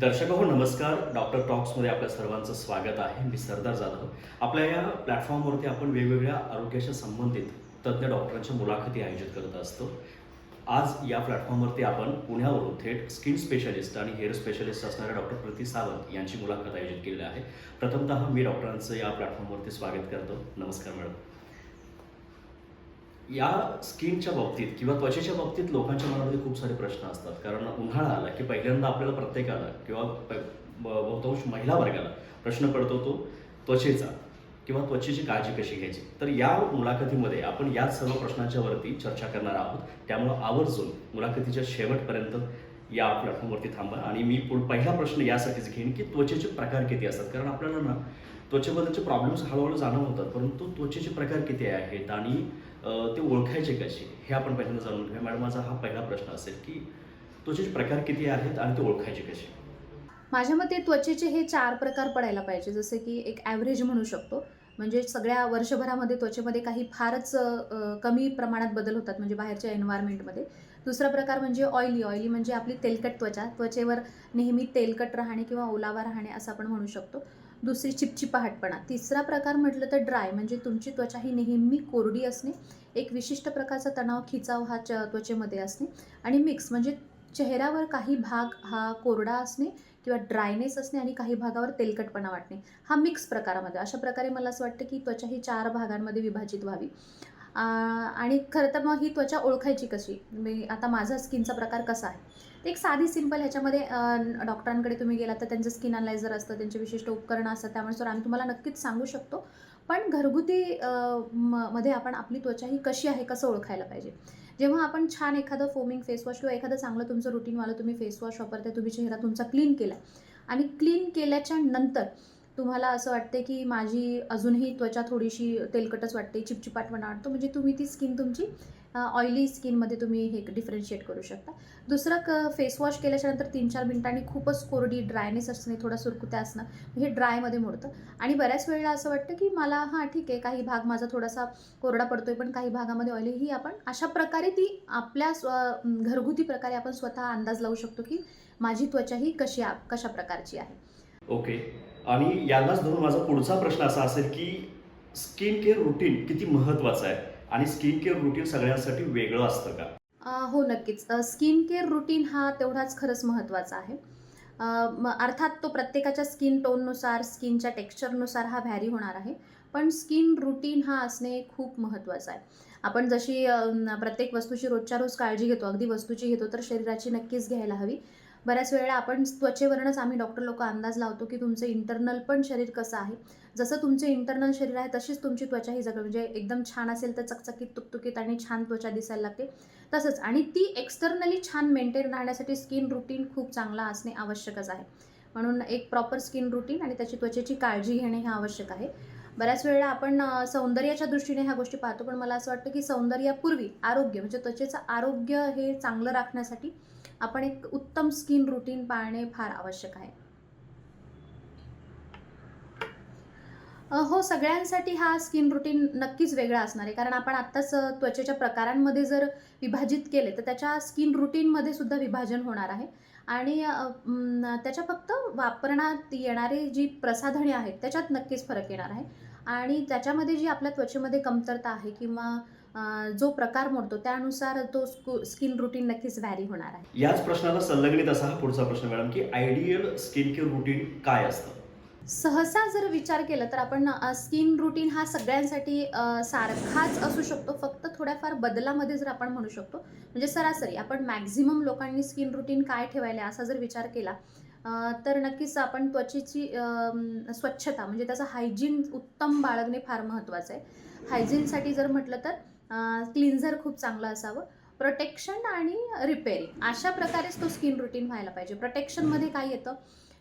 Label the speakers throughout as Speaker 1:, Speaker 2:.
Speaker 1: दर्शक हो नमस्कार. डॉक्टर टॉक्समध्ये आपल्या सर्वांचं स्वागत आहे. मी सरदार जाधव. आपल्या या प्लॅटफॉर्मवरती आपण वेगवेगळ्या आरोग्याशी संबंधित तज्ज्ञ डॉक्टरांच्या मुलाखती आयोजित करत असतो. आज या प्लॅटफॉर्मवरती आपण पुण्यावरून थेट स्किन स्पेशलिस्ट आणि हेअर स्पेशलिस्ट असणाऱ्या डॉक्टर प्रति सावंत यांची मुलाखत आयोजित केलेली आहे. प्रथमतः मी डॉक्टरांचं या प्लॅटफॉर्मवरती स्वागत करतो. नमस्कार मॅडम. या स्किनच्या बाबतीत किंवा त्वचेच्या बाबतीत लोकांच्या मनामध्ये खूप सारे प्रश्न असतात. कारण उन्हाळा आला की पहिल्यांदा आपल्याला प्रत्येकाला किंवा प- ब- बहुतांश महिला वर्गाला प्रश्न पडतो तो त्वचेचा किंवा त्वचेची काळजी कशी घ्यायची? तर या मुलाखतीमध्ये आपण याच सर्व प्रश्नांच्या वरती चर्चा करणार आहोत. त्यामुळं आवर्जून मुलाखतीच्या शेवटपर्यंत या प्लॅटफॉर्मवरती थांबा आणि मी पुढ पहिला प्रश्न यासाठीच घेईन की त्वचेचे प्रकार किती असतात? कारण आपल्याला ना त्वचेबद्दलचे प्रॉब्लेम्स हळूहळू जाणवतात परंतु त्वचेचे प्रकार किती आहेत आणि ते ओळखायचे कसे? हे आपण पहिल्यांदा जाणून घेऊया. मॅडम माझा हा पहिला प्रश्न असेल की त्वचेचे प्रकार किती आहेत आणि ते ओळखायचे कसे?
Speaker 2: माझ्या मते त्वचेचे हे चार प्रकार पडायला पाहिजे. जसे की एक ॲव्हरेज म्हणू शकतो. म्हणजे सगळ्या वर्षभरामध्ये त्वचेमध्ये काही फारच कमी प्रमाणात बदल होतात म्हणजे बाहेरच्या एन्व्हायरमेंटमध्ये दुसरा प्रकार म्हणजे ऑइली ऑइली म्हणजे आपली तेलकट त्वचा. त्वचेवर नेहमी तेलकट राहणे किंवा ओलावा राहणे असं आपण म्हणू शकतो. दुसरी चिपचिपाहटपणा. तिसरा प्रकार म्हटलं तर ड्राय म्हणजे तुमची त्वचा ही नेहमी कोरडी असणे. एक विशिष्ट प्रकारचा तणाव खिचाव हा च त्वचेमध्ये असणे. आणि मिक्स म्हणजे चेहऱ्यावर काही भाग हा कोरडा असणे किंवा ड्रायनेस असणे आणि काही भागावर तेलकटपणा वाटणे. हा मिक्स प्रकारामध्ये. अशा प्रकारे मला असं वाटतं की त्वचा ही चार भागांमध्ये विभाजित व्हावी. आणि खरं तर मग ही त्वचा ओळखायची कशी? मी आता माझा स्किनचा प्रकार कसा आहे? ते एक साधी सिंपल ह्याच्यामध्ये डॉक्टरांकडे तुम्ही गेलात तर त्यांचं स्किन अनालायझर असतं त्यांचे विशिष्ट उपकरणं असतात त्यानुसार आम्ही तुम्हाला नक्कीच सांगू शकतो. पण घरगुती म- मध्ये आपण आपली त्वचा ही कशी आहे कसं ओळखायला पाहिजे? जेव्हा आपण छान एखादं फोमिंग फेसवॉश किंवा एखादं चांगलं तुमचं रुटीनवालं तुम्ही फेसवॉश वापरताय तुम्ही चेहरा तुमचा क्लीन केला आणि क्लीन केल्याच्यानंतर तुम्हाला असं वाटते की माझी अजूनही त्वचा थोडीशी तेलकटच वाटते चिपचिपाटपणा वाटतो म्हणजे तुम्ही ती स्किन तुमची ऑइली स्किनमध्ये तुम्ही हे डिफरन्शिएट करू शकता. दुसरं क फेसवॉश केल्याच्यानंतर तीन चार मिनिटांनी खूपच कोरडी ड्रायनेस असणे थोडा सुरकुत्या असणं हे ड्रायमध्ये मोडतं. आणि बऱ्याच वेळेला असं वाटतं की मला हां ठीक आहे काही भाग माझा थोडासा कोरडा पडतोय पण काही भागामध्ये ऑइली ही आपण अशा प्रकारे ती आपल्या स्व घरगुती प्रकारे आपण स्वतः अंदाज लावू शकतो की माझी त्वचा ही कशी कशा प्रकारची आहे.
Speaker 1: ओके. आणि यालाच धरून माझा पुढचा प्रश्न असा असेल की स्किन केअर रुटीन किती महत्त्वाचं आहे? आणि स्किन केअर रुटीन सगळ्यांसाठी वेगळं असतं का?
Speaker 2: आ, हो नक्कीच. स्किन केअर रुटीन हा तेवढाच खरंच महत्त्वाचा आहे. अर्थात तो प्रत्येकाच्या स्किन टोननुसार स्किनच्या टेक्स्चरनुसार हा व्हॅरी होणार आहे. पण स्किन रुटीन हा असणे खूप महत्त्वाचं आहे. आपण जशी प्रत्येक वस्तूची रोजच्या रोज काळजी घेतो अगदी वस्तूची घेतो तर शरीराची नक्कीच घ्यायला हवी. बऱ्याच वेळेला आपण त्वचेवरूनच आम्ही डॉक्टर लोक अंदाज लावतो की तुमचं इंटरनल पण शरीर कसं आहे. जसं तुमचे इंटरनल शरीर आहे तशीच तुमची त्वचा ही जग म्हणजे एकदम छान असेल तर चकचकीत तुकतुकीत आणि छान त्वचा दिसायला लागते. तसंच आणि ती एक्सटर्नली छान मेंटेन राहण्यासाठी स्किन रुटीन खूप चांगला असणे आवश्यकच आहे. म्हणून एक प्रॉपर स्किन रुटीन आणि त्याची त्वचेची काळजी घेणे हे आवश्यक आहे. बऱ्याच वेळेला आपण सौंदर्याच्या दृष्टीने ह्या गोष्टी पाहतो पण मला असं वाटतं की सौंदर्यापूर्वी आरोग्य म्हणजे त्वचेचं आरोग्य हे चांगलं राखण्यासाठी आपण एक उत्तम स्किन रुटीन पाळणे फार आवश्यक आहे. हो सगळ्यांसाठी हा स्किन रुटीन नक्कीच वेगळा असणार आहे. कारण आपण आत्ताच त्वचेच्या प्रकारांमध्ये जर विभाजित केले तर त्याच्या स्किन रुटीनमध्ये सुद्धा विभाजन होणार आहे. आणि त्याच्या फक्त वापरण्यात येणारी जी प्रसाधने आहेत त्याच्यात नक्कीच फरक येणार आहे. आणि त्याच्यामध्ये जी आपल्या त्वचेमध्ये कमतरता आहे किंवा जो प्रकार मोडतो त्यानुसार तो स्किन रुटीन नक्कीच व्हॅरी होणार आहे.
Speaker 1: याच प्रश्नाला संलग्नित असा हा पुढचा प्रश्न मॅडम की आयडियल स्किन केअर रुटीन काय असतं?
Speaker 2: सहसा जर विचार केला तर आपण स्किन रुटीन हा सगळ्यांसाठी सारखाच असू शकतो. फक्त थोड्याफार बदलामध्ये जर आपण म्हणू शकतो म्हणजे सरासरी आपण मॅक्झिमम लोकांनी स्किन रुटीन काय ठेवायला असा जर विचार केला तर नक्कीच आपण त्वचेची स्वच्छता म्हणजे त्याचं हायजीन उत्तम बाळगणे फार महत्त्वाचं आहे. हायजीनसाठी जर म्हटलं तर क्लिन्झर खूप चांगलं असावं. प्रोटेक्शन आणि रिपेअरिंग अशा प्रकारेच तो स्किन रुटीन व्हायला पाहिजे. प्रोटेक्शनमध्ये काय येतं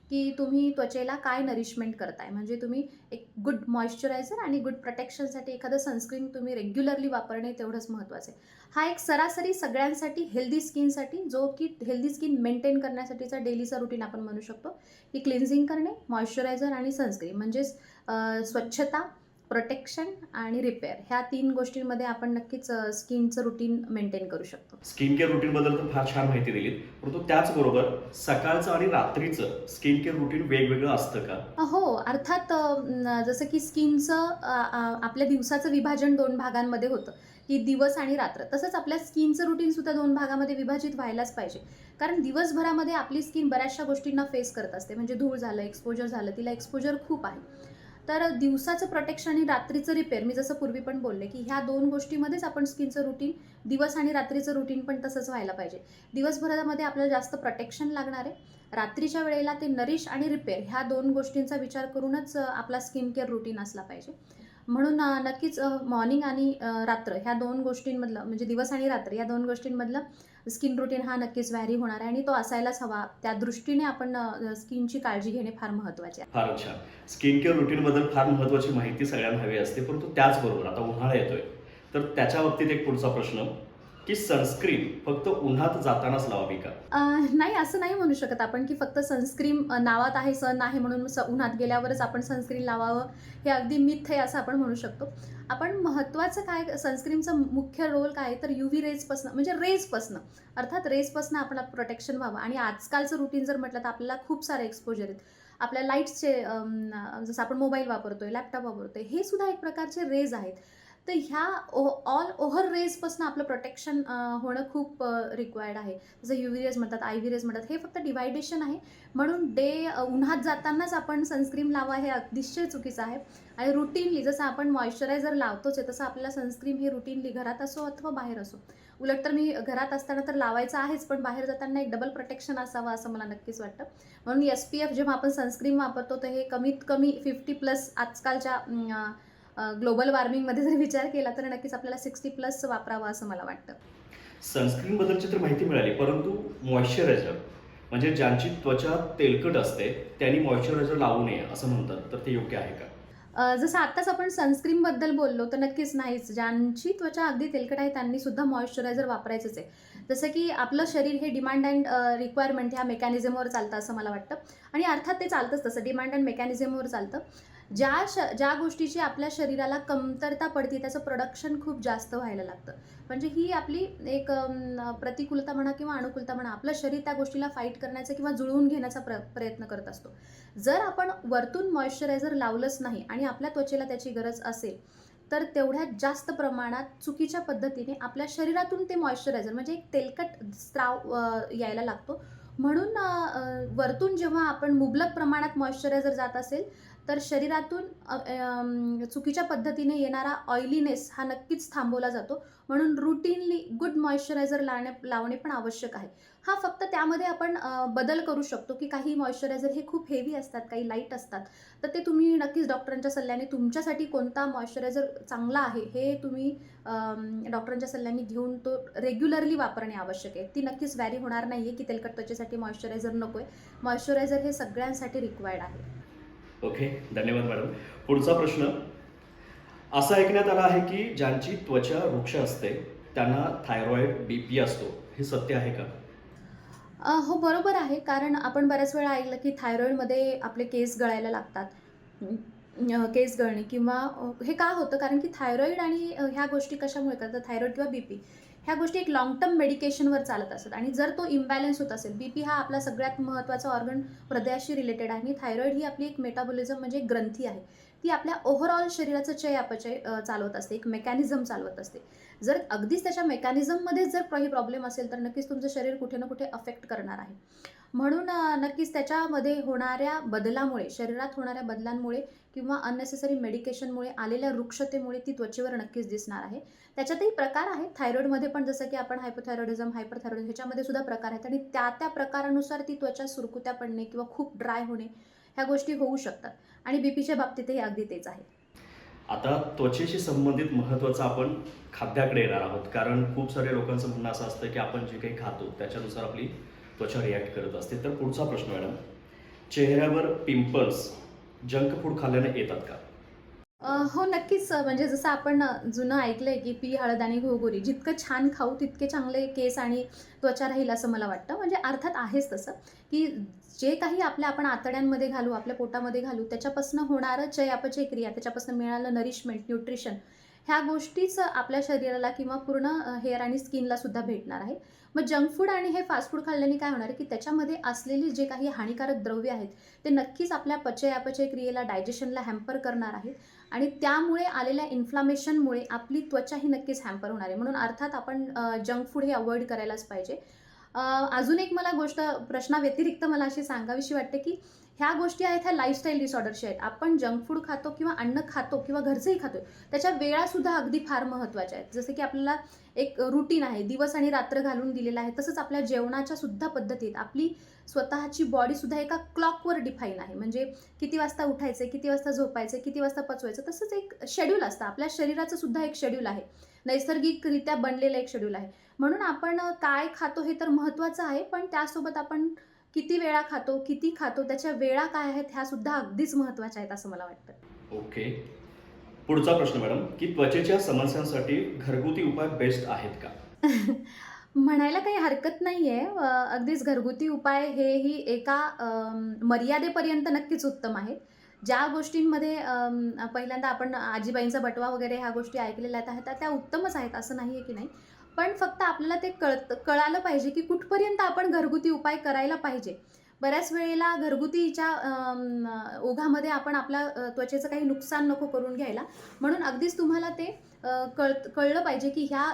Speaker 2: की तुम्ही त्वचेला काय नरिशमेंट करताय? म्हणजे तुम्ही एक गुड मॉइश्चरायझर आणि गुड प्रोटेक्शनसाठी एखादं सनस्क्रीन तुम्ही रेग्युलरली वापरणे तेवढंच महत्त्वाचं आहे. हा एक सरासरी सगळ्यांसाठी हेल्दी स्किनसाठी जो की हेल्दी स्किन मेंटेन करण्यासाठीचा डेलीचा रुटीन आपण म्हणू शकतो की क्लिन्झिंग करणे मॉइश्चरायझर आणि सनस्क्रीन म्हणजेच स्वच्छता प्रोटेक्शन आणि रिपेअर ह्या तीन गोष्टींमध्ये आपण नक्कीच स्किनचं रुटीन मेंटेन करू शकतो.
Speaker 1: स्किन केअर रुटीन बद्दल तर फार छान माहिती दिलीत. परंतु त्याचबरोबर सकाळचं आणि रात्रीचं स्किन केअर रुटीन वेगवेगळं असतं का?
Speaker 2: हो अर्थात जसं की स्किनचं आपल्या दिवसाचं विभाजन दोन भागांमध्ये होतं. की दिवस आणि रात्र. तसंच आपल्या स्किनचं रुटीन सुद्धा दोन भागामध्ये विभाजित व्हायलाच पाहिजे. कारण दिवसभरामध्ये आपली स्किन बऱ्याचशा गोष्टींना फेस करत असते. म्हणजे धूळ झालं एक्सपोजर झालं तिला एक्सपोजर खूप आहे. तर दिवसाचं प्रोटेक्शन आणि रात्रीचं रिपेअर मी जसं पूर्वी पण बोलले की ह्या दोन गोष्टीमध्येच आपण स्किनचं रुटीन दिवस आणि रात्रीचं रुटीन पण तसंच व्हायला पाहिजे. दिवसभरामध्ये आपल्याला जास्त प्रोटेक्शन लागणार आहे. रात्रीच्या वेळेला ते नरिश आणि रिपेअर ह्या दोन गोष्टींचा विचार करूनच आपला स्किन केअर रुटीन असला पाहिजे. म्हणून नक्कीच मॉर्निंग आणि रात्र ह्या दोन गोष्टींमधलं म्हणजे दिवस आणि रात्र या दोन गोष्टींमधलं स्किन रुटीन हा नक्कीच व्हॅरी होणार आहे आणि तो असायलाच हवा. त्या दृष्टीने आपण स्किनची काळजी घेणे फार महत्त्वाचे आहे.
Speaker 1: फार छान. स्किन केअर रुटीन बद्दल फार महत्वाची माहिती सगळ्यांना हवी असते परंतु त्याचबरोबर आता उन्हाळा येतोय तर त्याच्या बाबतीत एक पुढचा प्रश्न. की सनस्क्रीन फक्त उन्हात जातानाच लावावी का?
Speaker 2: नाही असं नाही म्हणू शकत आपण की फक्त सनस्क्रीन नावात आहे सन आहे म्हणून स उन्हात गेल्यावरच आपण सनस्क्रीन लावावं हे अगदी मिथ आहे असं आपण म्हणू शकतो. आपण महत्त्वाचं काय सनस्क्रीनचं मुख्य रोल काय आहे? तर यू व्ही रेजपासनं म्हणजे रेजपासनं अर्थात रेजपासनं आपण प्रोटेक्शन व्हावं. आणि आजकालचं रुटीन जर म्हटलं तर आपल्याला खूप सारे एक्सपोजर आहेत. आपल्या लाईट्सचे जसं आपण मोबाईल वापरतोय लॅपटॉप वापरतोय हे सुद्धा एक प्रकारचे रेज आहेत. तर ह्या ओ ऑल ओव्हर रेजपासून आपलं प्रोटेक्शन होणं खूप रिक्वायर्ड आहे. जसं यू रेज म्हणतात आय व्ही रेज म्हणतात हे फक्त डिवायडेशन आहे. म्हणून डे उन्हात जातानाच आपण सनस्क्रीम लावा हे अतिशय चुकीचं आहे. आणि रुटीनली जसं आपण मॉइश्चरायझर लावतोच आहे तसं आपल्याला सनस्क्रीन हे रुटीनली घरात असो अथवा बाहेर असो. उलट तर मी घरात असताना तर लावायचं आहेच पण बाहेर जाताना एक डबल प्रोटेक्शन असावं असं मला नक्कीच वाटतं. म्हणून एस पी एफ जेव्हा आपण सनस्क्रीन वापरतो तर हे कमीत कमी फिफ्टी प्लस आजकालच्या ग्लोबल वॉर्मिंगमध्ये जर विचार केला तर नक्कीच आपल्याला सिक्स्टी प्लस वापरावं असं मला वाटतं.
Speaker 1: सनस्क्रीन बद्दलची तर माहिती मिळाली परंतु मॉइश्चरायझर म्हणजे ज्यांची त्वचा तेलकट असते त्यांनी मॉइश्चरायझर लावू नये असं म्हणतात तर ते योग्य आहे का?
Speaker 2: जसं आत्ताच आपण सनस्क्रीनबद्दल बोललो तर नक्कीच नाहीच. ज्यांची त्वचा अगदी तेलकट आहे त्यांनी सुद्धा मॉइश्चरायझर वापरायचंच आहे. जसं की आपलं शरीर हे डिमांड अँड रिक्वायरमेंट ह्या मेकॅनिझमवर चालतं असं मला वाटतं. आणि अर्थात ते चालतंच तसं डिमांड अँड मेकॅनिझमवर चालतं. ज्या श ज्या गोष्टीची आपल्या शरीराला कमतरता पडते त्याचं प्रोडक्शन खूप जास्त व्हायला लागतं. म्हणजे ही आपली एक प्रतिकूलता म्हणा किंवा अनुकूलता म्हणा आपलं शरीर त्या गोष्टीला फाईट करण्याचा किंवा जुळवून घेण्याचा प्र प्रयत्न करत असतो. जर आपण वरतून मॉइश्चरायझर लावलंच नाही आणि आपल्या त्वचेला त्याची गरज असेल तर तेवढ्यात जास्त प्रमाणात चुकीच्या पद्धतीने आपल्या शरीरातून ते मॉइश्चरायझर म्हणजे एक तेलकट स्त्राव यायला लागतो. म्हणून वरतून जेव्हा आपण मुबलक प्रमाणात मॉइश्चरायझर जात असेल तर शरीरातून चुकीच्या पद्धतीने येणारा ऑइलीनेस हा नक्कीच थांबवला जातो. म्हणून रुटीनली गुड मॉइश्चरायझर लावणे लावणे पण आवश्यक आहे. हा फक्त त्यामध्ये आपण बदल करू शकतो की काही मॉइश्चरायझर हे खूप हेवी असतात काही लाइट असतात. तर ते तुम्ही नक्कीच डॉक्टरांच्या सल्ल्याने तुमच्यासाठी कोणता मॉइश्चरायझर चांगला आहे हे तुम्ही डॉक्टरांच्या सल्ल्याने घेऊन तो रेग्युलरली वापरणे आवश्यक आहे. ती नक्कीच व्हॅरी होणार नाही आहे की तेलकट त्वचेसाठी मॉइश्चरायझर नको आहे मॉइश्चरायझर हे सगळ्यांसाठी रिक्वायर्ड आहे.
Speaker 1: ओके धन्यवाद मॅडम पुढचा प्रश्न. असं ऐकण्यात आलं आहे की ज्यांची त्वचा वृक्ष असते त्यांना थायरॉइड बी पी असतो. हे सत्य आहे का?
Speaker 2: अ, हो बरोबर आहे. कारण आपण बऱ्याच वेळा ऐकलं की थायरॉईडमध्ये आपले केस गळायला लागतात. अं, केस गळणे किंवा हे का होतं? कारण की थायरॉईड आणि ह्या गोष्टी कशामुळे करतात? थायरॉईड किंवा बी पी ह्या गोष्टी एक लॉंग टर्म मेडिकेशनवर चालत असतात. आणि जर तो इम्बॅलन्स होत असेल बी पी हा आपला सगळ्यात महत्त्वाचा ऑर्गन हृदयाशी रिलेटेड आहे. आणि थायरॉईड ही आपली एक मेटाबॉलिझम म्हणजे एक ग्रंथी आहे. ती आपल्या ओव्हरऑल शरीराचं चय अपचय चालवत असते. एक मेकॅनिझम चालवत असते. जर अगदीच त्याच्या मेकॅनिझममध्येच जर काही प्रॉब्लेम असेल तर नक्कीच तुमचं शरीर कुठे ना कुठे अफेक्ट करणार आहे. म्हणून नक्कीच त्याच्यामध्ये होणाऱ्या बदलामुळे शरीरात होणाऱ्या बदलांमुळे किंवा अननेसेसरी मेडिकेशनमुळे आलेल्या वृक्षतेमुळे ती त्वचेवर नक्कीच दिसणार आहे. त्याच्यातही प्रकार आहेत. थायरॉईडमध्ये पण जसं की आपण हायपोथायरॉइडिझम हायपरथायरॉइड ह्याच्यामध्ये सुद्धा प्रकार आहेत आणि त्या त्या प्रकारानुसार ती त्वचा सुरकुत्या पडणे किंवा खूप ड्राय होणे ह्या गोष्टी होऊ शकतात. आणि बीपीच्या बाबतीतही अगदी तेच आहे.
Speaker 1: आता त्वचेशी संबंधित महत्त्वाचं आपण खाद्याकडे येणार आहोत. कारण खूप साऱ्या लोकांचं म्हणणं असं असतं की आपण जे काही खातो त्याच्यानुसार आपली त्वचा रिॲक्ट करत असते. तर पुढचा प्रश्न मॅडम चेहऱ्यावर पिंपल्स जंक फूड खाल्ल्याने येतात का?
Speaker 2: हो नक्कीच म्हणजे जसं आपण जुनं ऐकलंय की पी हळद आणि घोगोरी जितकं छान खाऊ तितके चांगले केस आणि त्वचा राहील असं मला वाटतं. म्हणजे अर्थात आहेच तसं की जे काही आपल्या आपण आतड्यांमध्ये घालू आपल्या पोटामध्ये घालू त्याच्यापासून होणारं चयापचय क्रिया त्याच्यापासून मिळालं नरिशमेंट न्यूट्रिशन ह्या गोष्टीच आपल्या शरीराला किंवा पूर्ण हेअर आणि स्किनला सुद्धा भेटणार आहे. मग जंक फूड आणि हे फास्ट फूड खाल्ल्याने काय होणार आहे की त्याच्यामध्ये असलेली जे काही हानिकारक द्रव्य आहेत ते नक्कीच आपल्या पचय अपचय क्रियेला डायजेशनला हॅम्पर करणार आहेत. आणि त्यामुळे आलेल्या इन्फ्लामेशनमुळे आपली त्वचा ही नक्कीच हॅम्पर होणार आहे. म्हणून अर्थात आपण जंक फूड हे अवॉइड करायलाच पाहिजे. अजून एक मला गोष्ट प्रश्नाव्यतिरिक्त मला अशी सांगावीशी वाटते की ह्या गोष्टी आहेत ह्या लाईफस्टाईल डिसऑर्डरच्या आहेत. आपण जंक फूड खातो किंवा अन्न खातो किंवा घरचंही खातो त्याच्या वेळासुद्धा अगदी फार महत्त्वाच्या आहेत. जसं की आपल्याला एक रुटीन आहे दिवस आणि रात्र घालून दिलेलं आहे तसंच आपल्या जेवणाच्या सुद्धा पद्धतीत आपली स्वतःची बॉडीसुद्धा एका क्लॉकवर डिफाईन आहे. म्हणजे किती वाजता उठायचे किती वाजता झोपायचं किती वाजता पचवायचं तसंच एक शेड्यूल असतं. आपल्या शरीराचं सुद्धा एक शेड्यूल आहे. नैसर्गिकरित्या बनलेलं एक शेड्यूल आहे. म्हणून आपण काय खातो हे तर महत्त्वाचं आहे पण त्यासोबत आपण किती वेळा खातो किती खातो त्याच्या वेळा काय आहेत ह्या सुद्धा अगदीच महत्त्वाच्या आहेत असं मला वाटतं.
Speaker 1: ओके. पुढचा प्रश्न मॅडम. की त्वचेच्या समस्यांसाठी घरगुती उपाय बेस्ट आहेत का?
Speaker 2: म्हणायला काही हरकत नाही आहे अगदीच घरगुती उपाय हेही एका अम, मर्यादेपर्यंत नक्कीच उत्तम आहेत ज्या गोष्टींमध्ये पहिल्यांदा आपण आजीबाईंचा बटवा वगैरे ह्या गोष्टी ऐकलेल्या आहेत त्या- त्या उत्तमच आहेत असं नाही आहे की नाही. पण फक्त आपल्याला ते कळत कळालं पाहिजे की कुठपर्यंत आपण घरगुती उपाय करायला पाहिजे. बऱ्याच वेळेला घरगुतीच्या ओघामध्ये आपण आपल्या त्वचेचं काही नुकसान नको करून घ्यायला. म्हणून अगदीच तुम्हाला ते कळ कळलं पाहिजे की ह्या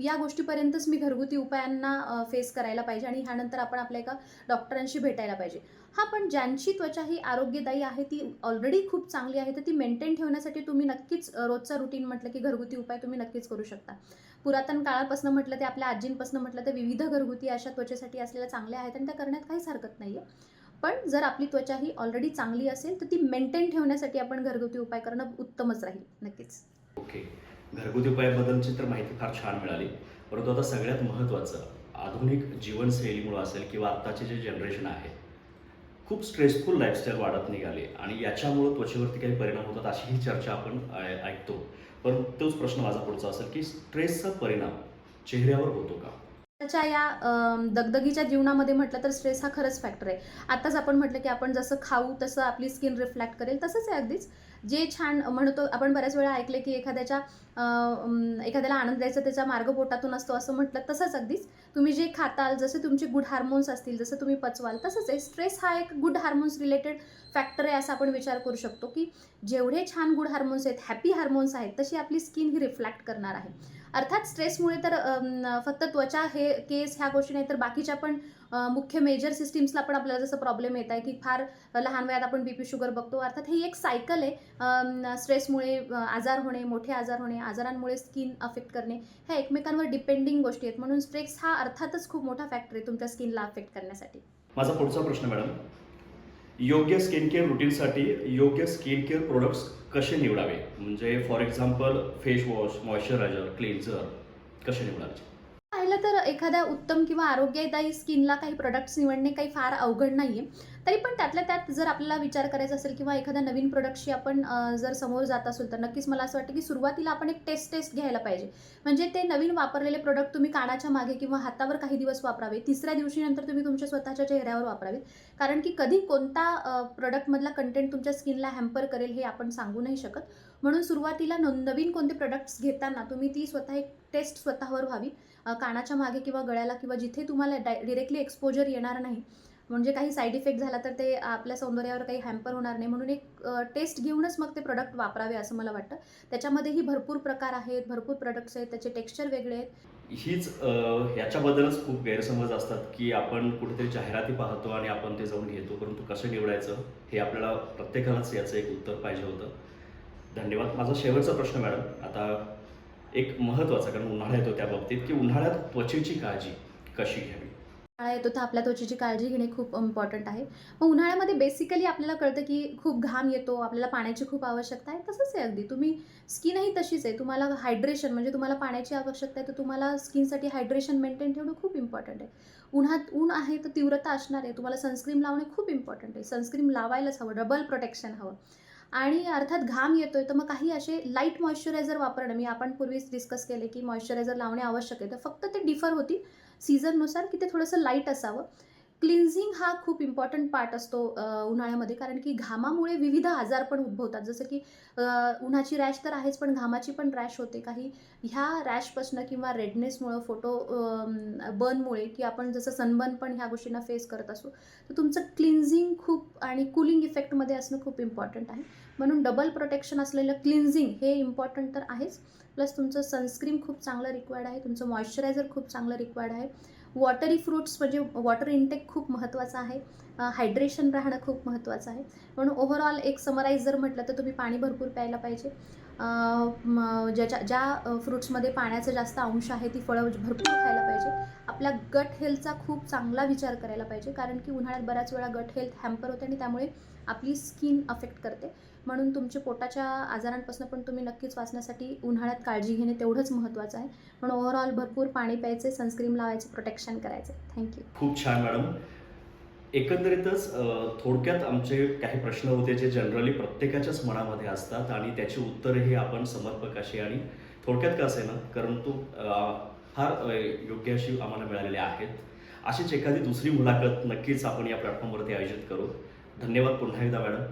Speaker 2: या गोष्टीपर्यंतच मी घरगुती उपायांना फेस करायला पाहिजे आणि ह्यानंतर आपण आपल्या एका डॉक्टरांशी भेटायला पाहिजे. हा पण ज्यांची त्वचा ही आरोग्यदायी आहे ती ऑलरेडी खूप चांगली आहे तर ती मेंटेन ठेवण्यासाठी तुम्ही नक्कीच रोजचा रुटीन म्हटलं की घरगुती उपाय तुम्ही नक्कीच करू शकता. पुरातन काळापासून म्हटलं ते आपल्या आजींपासून म्हटलं तर विविध घरगुती अशा त्वचेसाठी असलेल्या चांगल्या आहेत आणि त्या करण्यात काहीच हरकत नाही आहे पण जर आपली त्वचा ही ऑलरेडी चांगली असेल तर ती मेंटेन ठेवण्यासाठी आपण घरगुती उपाय करणं उत्तमच राहील नक्कीच.
Speaker 1: ओके घरगुती उपायाबद्दलची तर माहिती फार छान मिळाली. परंतु आता सगळ्यात महत्त्वाचं आधुनिक जीवनशैलीमुळं असेल किंवा आत्ताचे जे जनरेशन आहे खूप स्ट्रेसफुल लाईफस्टाईल वाढत निघाली आणि याच्यामुळं त्वचेवरती काही परिणाम होतात अशी ही चर्चा आपण ऐकतो. पण तोच प्रश्न माझा पुढचा असेल की स्ट्रेसचा परिणाम चेहऱ्यावर होतो का?
Speaker 2: त्याच्या या दगदगीच्या जीवनामध्ये म्हटलं तर स्ट्रेस हा खरंच फॅक्टर आहे. आताच आपण म्हटलं की आपण जसं खाऊ तसं आपली स्किन रिफ्लेक्ट करेल तसंच आहे अगदीच. जे छान म्हणतो आपण बऱ्याच वेळा ऐकले की एखाद्याच्या एखाद्याला आनंद द्यायचा त्याचा मार्ग पोटातून असतो असं म्हटलं तसंच अगदीच. तुम्ही जे खाताल जसे तुमचे गुड हार्मोन्स असतील जसं तुम्ही पचवाल तसंच आहे. स्ट्रेस हा एक गुड हार्मोन्स रिलेटेड फॅक्टर आहे असा आपण विचार करू शकतो की जेवढे छान गुड हार्मोन्स आहेत हॅपी हार्मोन्स आहेत तशी आपली स्किन ही रिफ्लेक्ट करणार आहे. अर्थात स्ट्रेसमुळे तर फक्त त्वचा हे केस ह्या गोष्टी नाही तर बाकीच्या पण मुख्य मेजर सिस्टीम्सला पण आपल्याला जसं प्रॉब्लेम येत आहे की फार लहान वयात आपण बीपी शुगर बघतो. अर्थात ही एक सायकल आहे स्ट्रेसमुळे आजार होणे मोठे आजार होणे आजारांमुळे स्किन अफेक्ट करणे ह्या एकमेकांवर डिपेंडिंग गोष्टी आहेत. म्हणून स्ट्रेस हा अर्थातच खूप मोठा फॅक्टर आहे तुमच्या स्किनला अफेक्ट करण्यासाठी.
Speaker 1: माझा पुढचा प्रश्न मॅडम योग्य स्किन केअर रुटीनसाठी योग्य स्किन केअर प्रोडक्ट्स कसे निवडावे? म्हणजे for example face wash moisturiser cleanser कसे निवडायचे?
Speaker 2: पाहिलं तर एखाद्या उत्तम किंवा आरोग्यदायी स्किनला काही प्रोडक्ट्स निवडणे काही फार अवघड नाही आहे तरी पण त्यातल्या त्यात जर आपल्याला विचार करायचा असेल किंवा एखाद्या नवीन प्रोडक्टशी आपण जर समोर जात असेल तर नक्कीच मला असं वाटतं की सुरुवातीला आपण एक टेस्ट टेस्ट घ्यायला पाहिजे. म्हणजे ते नवीन वापरलेले प्रोडक्ट तुम्ही कानाच्या मागे किंवा हातावर काही दिवस वापरावे. तिसऱ्या दिवशी नंतर तुम्ही तुमच्या स्वतःच्या चेहऱ्यावर वापरावे. कारण की कधी कोणता प्रोडक्टमधला कंटेंट तुमच्या स्किनला हॅम्पर करेल हे आपण सांगू नाही शकत. म्हणून सुरुवातीला नवीन कोणते प्रोडक्ट्स घेताना तुम्ही ती स्वतः एक टेस्ट स्वतःवर व्हावी. कानाच्या मागे किंवा गळ्याला किंवा जिथे तुम्हाला डाय डिरेक्टली एक्सपोजर येणार नाही म्हणजे काही साईड इफेक्ट झाला तर ते आपल्या सौंदर्यावर काही हॅम्पर होणार नाही. म्हणून एक टेस्ट घेऊनच मग ते प्रोडक्ट वापरावे असं मला वाटतं. त्याच्यामध्येही भरपूर प्रकार आहेत भरपूर प्रोडक्ट्स आहेत त्याचे टेक्स्चर वेगळे आहेत.
Speaker 1: हीच याच्याबद्दलच ह्याच्याबद्दलच खूप गैरसमज असतात की आपण कुठेतरी जाहिराती पाहतो आणि आपण ते जाऊन घेतो परंतु कसं निवडायचं हे आपल्याला प्रत्येकालाच याचं एक उत्तर पाहिजे होतं. धन्यवाद. माझा शेवटचा प्रश्न मॅडम. आता एक महत्त्वाचा कारण उन्हाळा येतो त्या बाबतीत की उन्हाळ्यात त्वचेची काळजी कशी घ्यावी?
Speaker 2: उन्हाळा येतो तर आपल्या त्वचेची काळजी घेणे खूप इम्पॉर्टंट आहे. मग उन्हाळ्यामध्ये बेसिकली आपल्याला कळतं की खूप घाम येतो आपल्याला पाण्याची खूप आवश्यकता आहे तसंच आहे अगदी. तुम्ही स्किनही तशीच आहे. तुम्हाला हायड्रेशन म्हणजे तुम्हाला पाण्याची आवश्यकता आहे तर तुम्हाला स्किनसाठी हायड्रेशन मेंटेन ठेवणं खूप इम्पॉर्टंट आहे. उन्हात ऊन आहे तर तीव्रता असणार आहे. तुम्हाला सनस्क्रीम लावणे खूप इम्पॉर्टंट आहे. सनस्क्रीम लावायलाच हवं डबल प्रोटेक्शन हवं. आणि अर्थात घाम येतोय तर मग काही असे लाइट मॉइश्चरायझर वापरणं. मी आपण पूर्वीच डिस्कस केले की मॉइश्चरायझर लावणे आवश्यक आहे. तर फक्त ते डिफर होतील सीझननुसार की ते थोडंसं लाइट असावं. क्लिन्झिंग हा खूप इम्पॉर्टंट पार्ट असतो उन्हाळ्यामध्ये. कारण की घामामुळे विविध आजार पण उद्भवतात. जसं की उन्हाची रॅश तर आहेच पण घामाची पण रॅश होते. काही ह्या रॅशपासनं किंवा रेडनेसमुळं फोटो बर्नमुळे की आपण जसं सनबर्न पण ह्या गोष्टींना फेस करत असू तर तुमचं क्लिन्झिंग खूप आणि कुलिंग इफेक्टमध्ये असणं खूप इम्पॉर्टंट आहे. म्हणून डबल प्रोटेक्शन असलेलं क्लिन्झिंग हे इम्पॉर्टंट तर आहेच. प्लस तुमचं सनस्क्रीन खूप चांगलं रिक्वायर्ड आहे. तुमचं मॉइश्चरायझर खूप चांगलं रिक्वायर्ड आहे. वॉटरी फ्रुट्स म्हणजे वॉटर इनटेक खूप महत्त्वाचं आहे. हायड्रेशन राहणं खूप महत्त्वाचं आहे. म्हणून ओव्हरऑल एक समराईज जर म्हटलं तर तुम्ही पाणी भरपूर प्यायला पाहिजे. म- ज्याच्या ज्या फ्रुट्समध्ये पाण्याचा जास्त अंश आहे ती फळं भरपूर खायला पाहिजे. आपल्या गट हेल्थचा खूप चांगला विचार करायला पाहिजे कारण की उन्हाळ्यात बऱ्याच वेळा गट हेल्थ हॅम्पर होते आणि त्यामुळे आपली स्किन अफेक्ट करते. म्हणून तुमच्या पोटाच्या आजारांपासून पण तुम्ही नक्कीच वाचण्यासाठी उन्हाळ्यात काळजी घेणे तेवढंच महत्त्वाचं आहे. म्हणून ओव्हरऑल भरपूर पाणी प्यायचे सनस्क्रीन लावायचे प्रोटेक्शन करायचे. थँक्यू
Speaker 1: खूप छान मॅडम एकंदरीतच थोडक्यात आमचे काही प्रश्न होते जे जनरली प्रत्येकाच्याच मनामध्ये असतात आणि त्याची उत्तरही आपण समर्पक अशी आणि थोडक्यात का असेना? परंतु फार योग्य अशी आम्हाला मिळालेली आहेत. अशीच एखादी दुसरी मुलाखत नक्कीच आपण या प्लॅटफॉर्मवरती आयोजित करू. धन्यवाद पुन्हा एकदा मॅडम.